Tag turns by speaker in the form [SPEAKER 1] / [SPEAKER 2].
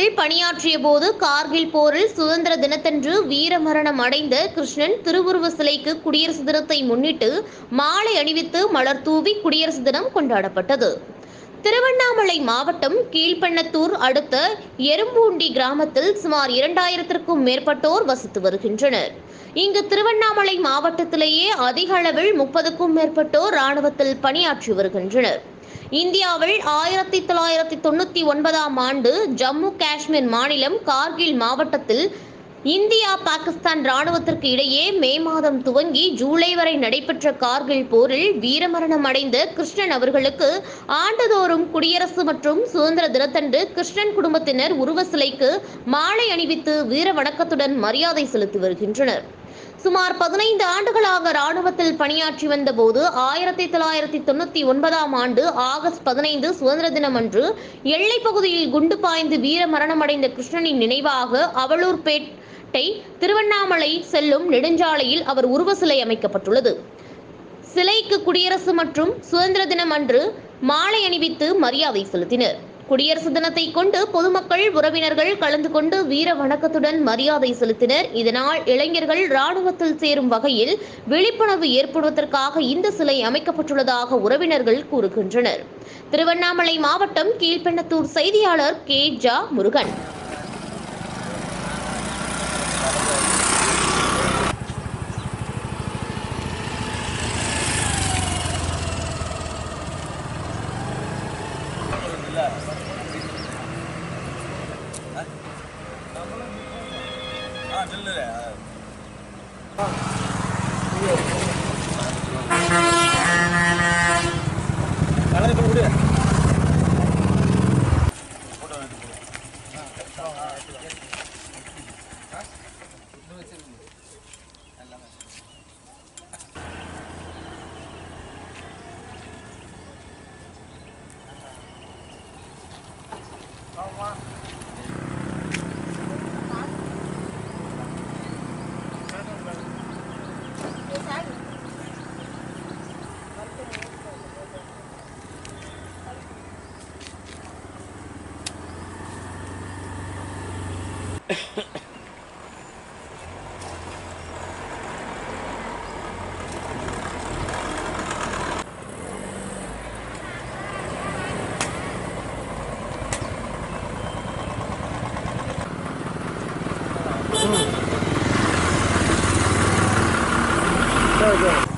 [SPEAKER 1] கார்கிலில் பணியாற்றிய போது கார்கில் போரில் சுதந்திர தினத்தன்று வீரமரணம் அடைந்த கிருஷ்ணன் திருவுருவ சிலைக்கு குடியரசு தினத்தை முன்னிட்டு மாலை அணிவித்து மலர் தூவி குடியரசு தினம் கொண்டாடப்பட்டது. திருவண்ணாமலை மாவட்டம் கீழ்பண்ணத்தூர் அடுத்த எறும்பூண்டி கிராமத்தில் சுமார் இரண்டாயிரத்திற்கும் மேற்பட்டோர் வசித்து வருகின்றனர். இங்கு திருவண்ணாமலை மாவட்டத்திலேயே அதிக அளவில் முப்பதுக்கும் மேற்பட்டோர் ராணுவத்தில் பணியாற்றி வருகின்றனர். இந்தியாவில் ஆயிரத்தி தொள்ளாயிரத்தி தொண்ணூற்றி ஒன்பதாம் ஆண்டு ஜம்மு காஷ்மீர் மாநிலம் கார்கில் மாவட்டத்தில் இந்தியா பாகிஸ்தான் ராணுவத்திற்கு இடையே மே மாதம் துவங்கி ஜூலை வரை நடைபெற்ற கார்கில் போரில் வீரமரணம் அடைந்த கிருஷ்ணன் அவர்களுக்கு ஆண்டுதோறும் குடியரசு மற்றும் சுதந்திர தினத்தன்று கிருஷ்ணன் குடும்பத்தினர் உருவ சிலைக்கு மாலை அணிவித்து வீர வணக்கத்துடன் மரியாதை செலுத்தி வருகின்றனர். சுமார் பதினைந்து ஆண்டுகளாக ராணுவத்தில் பணியாற்றி வந்தபோது ஆயிரத்தி தொள்ளாயிரத்தி தொண்ணூத்தி ஒன்பதாம் ஆண்டு ஆகஸ்ட் பதினைந்து சுதந்திர தினம் அன்று எல்லை பகுதியில் குண்டு பாய்ந்து வீர மரணமடைந்த கிருஷ்ணனின் நினைவாக அவலூர்பேட்டை திருவண்ணாமலை செல்லும் நெடுஞ்சாலையில் அவர் உருவ சிலை அமைக்கப்பட்டுள்ளது. சிலைக்கு குடியரசு மற்றும் சுதந்திர தினம் அன்று மாலை அணிவித்து மரியாதை செலுத்தினர். குடியரசு தினத்தை கொண்டு பொதுமக்கள் உறவினர்கள் கலந்து கொண்டு வீர வணக்கத்துடன் மரியாதை செலுத்தினர். இதனால் இளைஞர்கள் ராணுவத்தில் சேரும் வகையில் விழிப்புணர்வு ஏற்படுவதற்காக இந்த சிலை அமைக்கப்பட்டுள்ளதாக உறவினர்கள் கூறுகின்றனர். திருவண்ணாமலை மாவட்டம் கீழ்பெண்ணத்தூர் செய்தியாளர் கே ஜா முருகன்.
[SPEAKER 2] हाँ, चल रहा है। हाँ। Very good.